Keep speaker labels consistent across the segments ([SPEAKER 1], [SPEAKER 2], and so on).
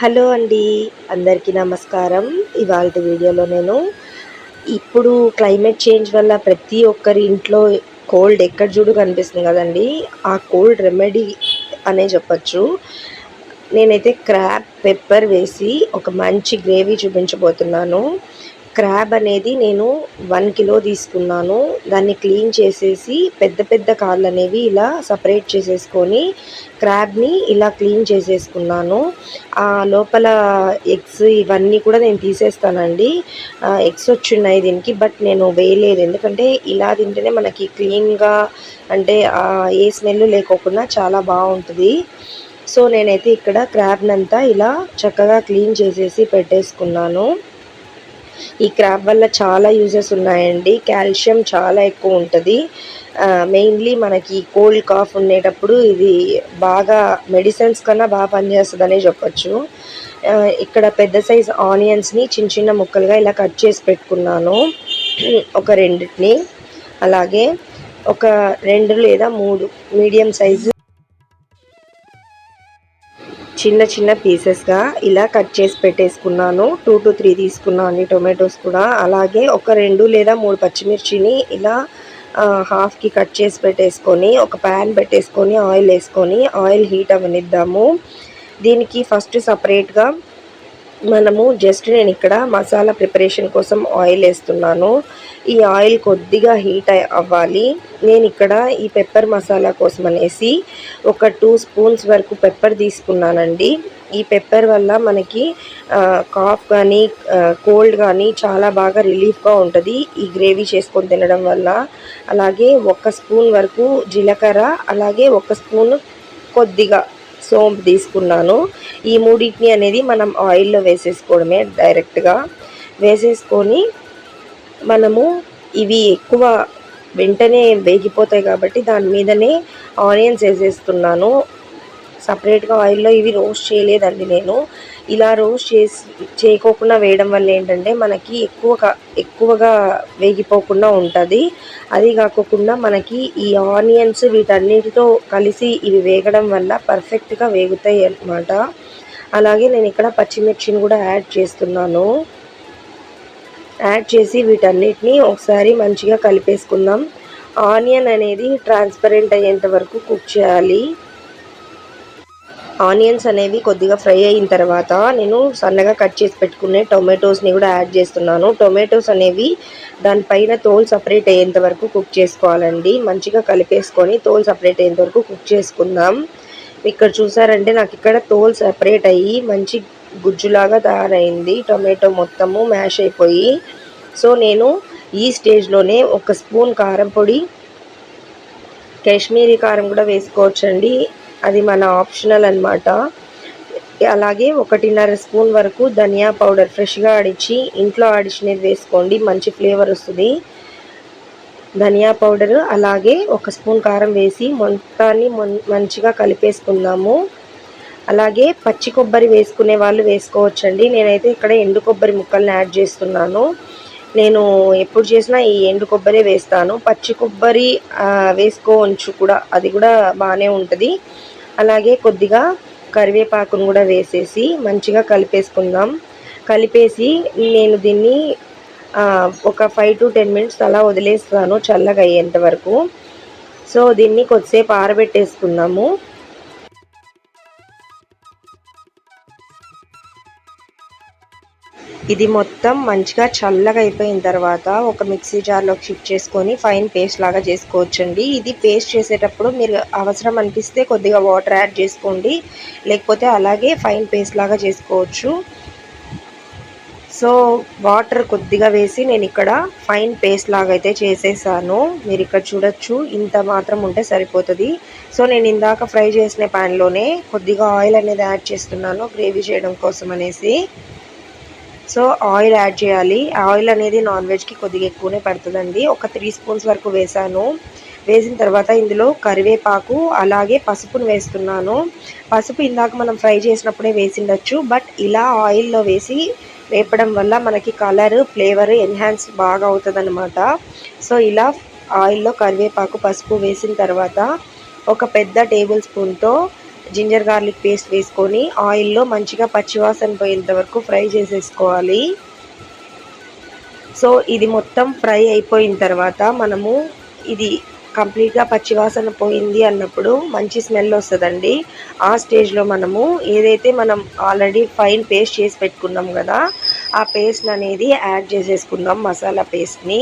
[SPEAKER 1] Hello అండి అందరికీ నమస్కారం. ఇవాళ వీడియోలో నేను ఇప్పుడు క్లైమేట్ చేంజ్ వల్ల ప్రతి ఒక్కరి ఇంట్లో కోల్డ్ ఎక్కడ చూడు కనిపిస్తుంది కదండి ఆ కోల్డ్ రెమెడీ అనే చెప్పచ్చు. నేనైతే క్రాబ్ పెప్పర్ వేసి ఒక మంచి గ్రేవీ చూపించబోతున్నాను. క్రాబ్ అనేది నేను వన్ కిలో తీసుకున్నాను. దాన్ని క్లీన్ చేసేసి పెద్ద పెద్ద కాళ్ళు అనేవి ఇలా సపరేట్ చేసేసుకొని క్రాబ్ని ఇలా క్లీన్ చేసేసుకున్నాను. ఆ లోపల ఎగ్స్ ఇవన్నీ కూడా నేను తీసేస్తానండి. ఎగ్స్ వచ్చున్నాయి దీనికి బట్ నేను వేయలేదు. ఎందుకంటే ఇలా తింటేనే మనకి క్లీన్గా అంటే ఏ స్మెల్ లేకోకుండా చాలా బాగుంటుంది. సో నేనైతే ఇక్కడ క్రాబ్నంతా ఇలా చక్కగా క్లీన్ చేసేసి పెట్టేసుకున్నాను. ఈ క్రాబ్ వల్ల చాలా యూజెస్ ఉన్నాయండి. కాల్షియం చాలా ఎక్కువ ఉంటుంది. మెయిన్లీ మనకి కోల్డ్ కాఫ్ ఉండేటప్పుడు ఇది బాగా మెడిసిన్స్ కన్నా బాగా పనిచేస్తుందనే చెప్పొచ్చు. ఇక్కడ పెద్ద సైజ్ ఆనియన్స్ని చిన్న చిన్న ముక్కలుగా ఇలా కట్ చేసి పెట్టుకున్నాను. ఒక రెండిటిని. అలాగే ఒక రెండు లేదా మూడు మీడియం సైజు చిన్న చిన్న పీసెస్గా ఇలా కట్ చేసి పెట్టేసుకున్నాను. టూ టు త్రీ తీసుకున్నాను టొమాటోస్ కూడా. అలాగే ఒక రెండు లేదా మూడు పచ్చిమిర్చిని ఇలా హాఫ్కి కట్ చేసి పెట్టేసుకొని ఒక ప్యాన్ పెట్టేసుకొని ఆయిల్ వేసుకొని ఆయిల్ హీట్ అవనిద్దాము. దీనికి ఫస్ట్ సపరేట్గా మనము జస్ట్ నేను ఇక్కడ మసాలా ప్రిపరేషన్ కోసం ఆయిల్ వేస్తున్నాను. ఈ ఆయిల్ కొద్దిగా హీట్ అవ్వాలి. నేను ఇక్కడ ఈ పెప్పర్ మసాలా కోసం అనేసి ఒక టూ స్పూన్స్ వరకు పెప్పర్ తీసుకున్నానండి. ఈ పెప్పర్ వల్ల మనకి కాఫ్ కానీ కోల్డ్ కానీ చాలా బాగా రిలీఫ్గా ఉంటుంది. ఈ గ్రేవీ చేసుకొని తినడం వల్ల. అలాగే ఒక స్పూన్ వరకు జీలకర్ర అలాగే ఒక స్పూన్ కొద్దిగా సోంపు తీసుకున్నాను. ఈ మూడింటిని అనేది మనం ఆయిల్లో వేసేసుకోవడమే డైరెక్ట్గా. వేసేసుకొని మనము ఇవి ఎక్కువ వెంటనే వేగిపోతాయి కాబట్టి దాని మీదనే ఆనియన్స్ వేసేస్తున్నాను. సపరేట్గా ఆయిల్లో ఇవి రోస్ట్ చేయలేదండి నేను. ఇలా రోస్ట్ చేసి చేయకోకుండా వేయడం వల్ల ఏంటంటే మనకి ఎక్కువ ఎక్కువగా వేగిపోకుండా ఉంటుంది. అది కాకుండా మనకి ఈ ఆనియన్స్ వీటన్నిటితో కలిసి ఇవి వేగడం వల్ల పర్ఫెక్ట్గా వేగుతాయి అన్నమాట. అలాగే నేను ఇక్కడ పచ్చిమిర్చిని కూడా యాడ్ చేస్తున్నాను. యాడ్ చేసి వీటన్నిటిని ఒకసారి మంచిగా కలిపేసుకుందాం. ఆనియన్ అనేది ట్రాన్స్పరెంట్ అయ్యేంత వరకు కుక్ చేయాలి. ఆనియన్స్ అనేవి కొద్దిగా ఫ్రై అయిన తర్వాత నేను సన్నగా కట్ చేసి పెట్టుకునే టొమాటోస్ని కూడా యాడ్ చేస్తున్నాను. టొమాటోస్ అనేవి దానిపైన తోలు సపరేట్ అయ్యేంత వరకు కుక్ చేసుకోవాలండి. మంచిగా కలిపేసుకొని తోలు సపరేట్ అయ్యేంత వరకు కుక్ చేసుకుందాం. ఇక్కడ చూసారంటే నాకు ఇక్కడ తోలు సపరేట్ అయ్యి మంచి గుజ్జులాగా తయారైంది. టొమాటో మొత్తము మ్యాష్ అయిపోయి. సో నేను ఈ స్టేజ్లోనే ఒక స్పూన్ కారం పొడి కాశ్మీరీ కారం కూడా వేసుకోవచ్చండి. అది మన ఆప్షనల్ అనమాట అలాగే ఒకటిన్నర స్పూన్ వరకు ధనియా పౌడర్ ఫ్రెష్గా ఆడిచి ఇంట్లో ఆడిచినది వేసుకోండి మంచి ఫ్లేవర్ వస్తుంది. ధనియా పౌడర్ అలాగే ఒక స్పూన్ కారం వేసి మొత్తాన్ని మంచిగా కలిపేసుకుందాము అలాగే పచ్చి కొబ్బరి వేసుకునే వాళ్ళు వేసుకోవచ్చండి. నేనైతే ఇక్కడ ఎండు కొబ్బరి ముక్కల్ని యాడ్ చేస్తున్నాను. నేను ఎప్పుడు చేసినా ఈ ఎండు కొబ్బరి వేస్తాను. పచ్చి కొబ్బరి వేసుకోవచ్చు కూడా అది కూడా బాగానే ఉంటుంది. అలాగే కొద్దిగా కరివేపాకును కూడా వేసేసి మంచిగా కలిపేసుకుందాం. కలిపేసి నేను దీన్ని ఒక ఫైవ్ టు టెన్ మినిట్స్ అలా వదిలేస్తాను చల్లగా అయ్యేంత వరకు. సో దీన్ని కొద్దిసేపు ఆరబెట్టేసుకుందాము. ఇది మొత్తం మంచిగా చల్లగా అయిపోయిన తర్వాత ఒక మిక్సీ జార్లోకి షిఫ్ట్ చేసుకొని ఫైన్ పేస్ట్ లాగా చేసుకోవచ్చండి. ఇది పేస్ట్ చేసేటప్పుడు మీరు అవసరం అనిపిస్తే కొద్దిగా వాటర్ యాడ్ చేసుకోండి. లేకపోతే అలాగే ఫైన్ పేస్ట్ లాగా చేసుకోవచ్చు. సో వాటర్ కొద్దిగా వేసి నేను ఇక్కడ ఫైన్ పేస్ట్ లాగా అయితే చేసేసాను. మీరు ఇక్కడ చూడొచ్చు ఇంత మాత్రం ఉంటే సరిపోతుంది. సో నేను ఇందాక ఫ్రై చేసిన ప్యాన్లోనే కొద్దిగా ఆయిల్ అనేది యాడ్ చేస్తున్నాను గ్రేవీ చేయడం కోసం అనేసి. సో ఆయిల్ యాడ్ చేయాలి. ఆయిల్ అనేది నాన్ వెజ్కి కొద్దిగా ఎక్కువనే పడుతుందండి. ఒక త్రీ స్పూన్స్ వరకు వేసాను. వేసిన తర్వాత ఇందులో కరివేపాకు అలాగే పసుపును వేస్తున్నాను. పసుపు ఇందాక మనం ఫ్రై చేసినప్పుడే వేసిండొచ్చు. బట్ ఇలా ఆయిల్లో వేసి వేపడం వల్ల మనకి కలర్ ఫ్లేవర్ ఎన్హాన్స్ బాగా అవుతుంది సో ఇలా ఆయిల్లో కరివేపాకు పసుపు వేసిన తర్వాత ఒక పెద్ద టేబుల్ స్పూన్తో జింజర్ గార్లిక్ పేస్ట్ వేసుకొని ఆయిల్లో మంచిగా పచ్చివాసన పోయేంత వరకు ఫ్రై చేసేసుకోవాలి. సో ఇది మొత్తం ఫ్రై అయిపోయిన తర్వాత మనము ఇది కంప్లీట్గా పచ్చివాసన పోయింది అన్నప్పుడు మంచి స్మెల్ వస్తుందండి. ఆ స్టేజ్లో మనము ఏదైతే మనం ఆల్రెడీ ఫైన్ పేస్ట్ చేసి పెట్టుకున్నాం కదా ఆ పేస్ట్ అనేది యాడ్ చేసేసుకుందాం మసాలా పేస్ట్ని.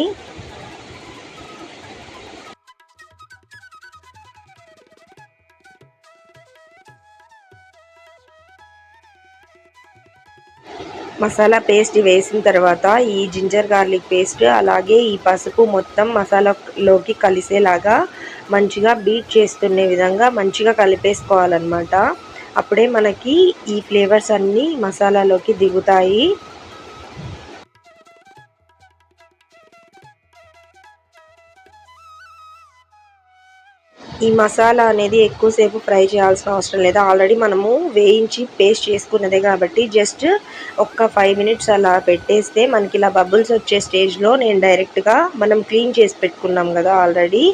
[SPEAKER 1] మసాలా పేస్ట్ వేసిన తర్వాత ఈ జింజర్ గార్లిక్ పేస్ట్ అలాగే ఈ పసుపు మొత్తం మసాలాలోకి కలిసేలాగా మంచిగా బీట్ చేస్తునే విధంగా మంచిగా కలిపేసుకోవాలన్నమాట. అప్పుడే మనకి ఈ ఫ్లేవర్స్ అన్నీ మసాలాలోకి దిగుతాయి. ఈ మసాలా అనేది ఎక్కువసేపు ఫ్రై చేయాల్సిన అవసరం లేదు. ఆల్రెడీ మనము వేయించి పేస్ట్ చేసుకున్నదే కాబట్టి జస్ట్ ఒక్క ఫైవ్ మినిట్స్ అలా పెట్టేస్తే మనకి ఇలా బబుల్స్ వచ్చే స్టేజ్లో నేను డైరెక్ట్గా మనం క్లీన్ చేసి పెట్టుకున్నాం కదా ఆల్రెడీ.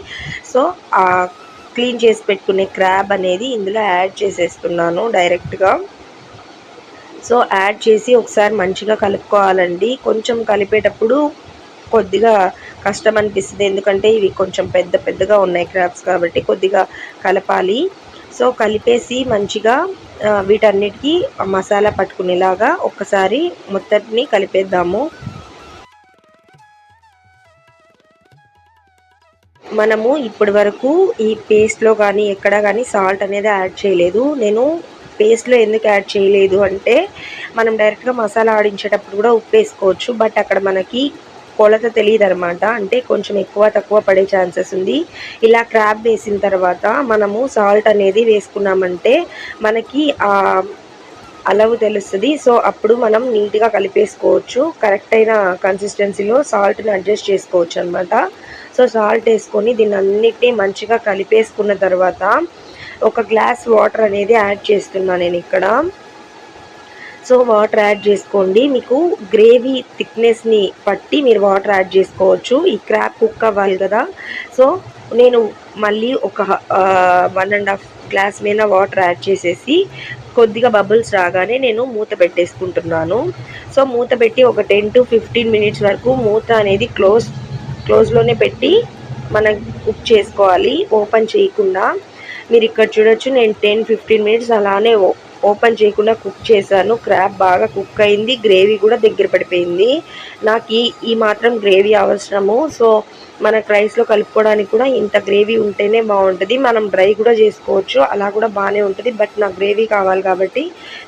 [SPEAKER 1] సో ఆ క్లీన్ చేసి పెట్టుకునే క్రాబ్ అనేది ఇందులో యాడ్ చేసేస్తున్నాను డైరెక్ట్గా. సో యాడ్ చేసి ఒకసారి మంచిగా కలుపుకోవాలండి. కొంచెం కలిపేటప్పుడు కొద్దిగా కష్టం అనిపిస్తుంది. ఎందుకంటే ఇవి కొంచెం పెద్ద పెద్దగా ఉన్నాయి క్రాప్స్ కాబట్టి కొద్దిగా కలపాలి. సో కలిపేసి మంచిగా వీటన్నిటికీ మసాలా పట్టుకునేలాగా ఒక్కసారి మొత్తటిని కలిపేద్దాము. మనము ఇప్పటి వరకు ఈ పేస్ట్లో కానీ ఎక్కడ కానీ సాల్ట్ అనేది యాడ్ చేయలేదు. నేను పేస్ట్లో ఎందుకు యాడ్ చేయలేదు అంటే మనం డైరెక్ట్గా మసాలా ఆడించేటప్పుడు కూడా ఉప్పు వేసుకోవచ్చు. బట్ అక్కడ మనకి కొలత తెలియదు అనమాట అంటే కొంచెం ఎక్కువ తక్కువ పడే ఛాన్సెస్ ఉంది. ఇలా క్రాబ్ వేసిన తర్వాత మనము సాల్ట్ అనేది వేసుకున్నామంటే మనకి అలవు తెలుస్తుంది. సో అప్పుడు మనం నీట్గా కలిపేసుకోవచ్చు. కరెక్ట్ అయిన కన్సిస్టెన్సీలో సాల్ట్ని అడ్జస్ట్ చేసుకోవచ్చు అనమాట సో సాల్ట్ వేసుకొని దీన్ని అన్నిటినీ మంచిగా కలిపేసుకున్న తర్వాత ఒక గ్లాస్ వాటర్ అనేది యాడ్ చేస్తున్నాను నేను ఇక్కడ. సో వాటర్ యాడ్ చేసుకోండి. మీకు గ్రేవీ థిక్నెస్ని పట్టి మీరు వాటర్ యాడ్ చేసుకోవచ్చు. ఈ క్రాప్ కుక్ అవ్వాలి కదా. సో నేను మళ్ళీ ఒక వన్ అండ్ హాఫ్ గ్లాస్ మీద వాటర్ యాడ్ చేసేసి కొద్దిగా బబుల్స్ రాగానే నేను మూత పెట్టేసుకుంటున్నాను. సో మూత పెట్టి ఒక టెన్ టు ఫిఫ్టీన్ మినిట్స్ వరకు మూత అనేది క్లోజ్ క్లోజ్లోనే పెట్టి మనం కుక్ చేసుకోవాలి. ఓపెన్ చేయకుండా మీరు ఇక్కడ చూడొచ్చు నేను టెన్ ఫిఫ్టీన్ మినిట్స్ అలానే ఓపెన్ చేయకుండా కుక్ చేశాను. క్రాబ్ బాగా కుక్ అయింది. గ్రేవీ కూడా దగ్గర పడిపోయింది. నాకు ఈ ఈ మాత్రం గ్రేవీ అవసరము. సో మన రైస్లో కలుపుకోవడానికి కూడా ఇంత గ్రేవీ ఉంటేనే బాగుంటుంది. మనం డ్రై కూడా చేసుకోవచ్చు. అలా కూడా బాగానే ఉంటుంది. బట్ నాకు గ్రేవీ కావాలి కాబట్టి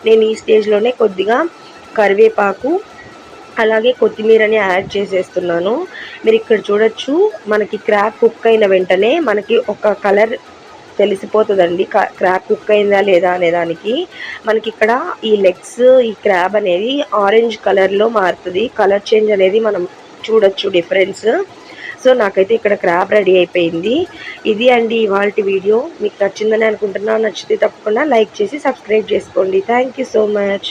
[SPEAKER 1] నేను ఈ స్టేజ్లోనే కొద్దిగా కరివేపాకు అలాగే కొత్తిమీరని యాడ్ చేసేస్తున్నాను. మీరు ఇక్కడ చూడొచ్చు. మనకి క్రాబ్ కుక్ అయిన వెంటనే మనకి ఒక కలర్ తెలిసిపోతుందండి. క్రాబ్ కుక్ అయిందా లేదా అనే దానికి. మనకి ఇక్కడ ఈ లెగ్స్ ఈ క్రాబ్ అనేది ఆరెంజ్ కలర్లో మారుతుంది. కలర్ చేంజ్ అనేది మనం చూడొచ్చు డిఫరెన్స్. సో నాకైతే ఇక్కడ క్రాబ్ రెడీ అయిపోయింది. ఇది అండి ఇవాళ వీడియో. మీకు నచ్చిందని అనుకుంటున్నా నచ్చితే తప్పకుండా లైక్ చేసి సబ్స్క్రైబ్ చేసుకోండి. Thank so much.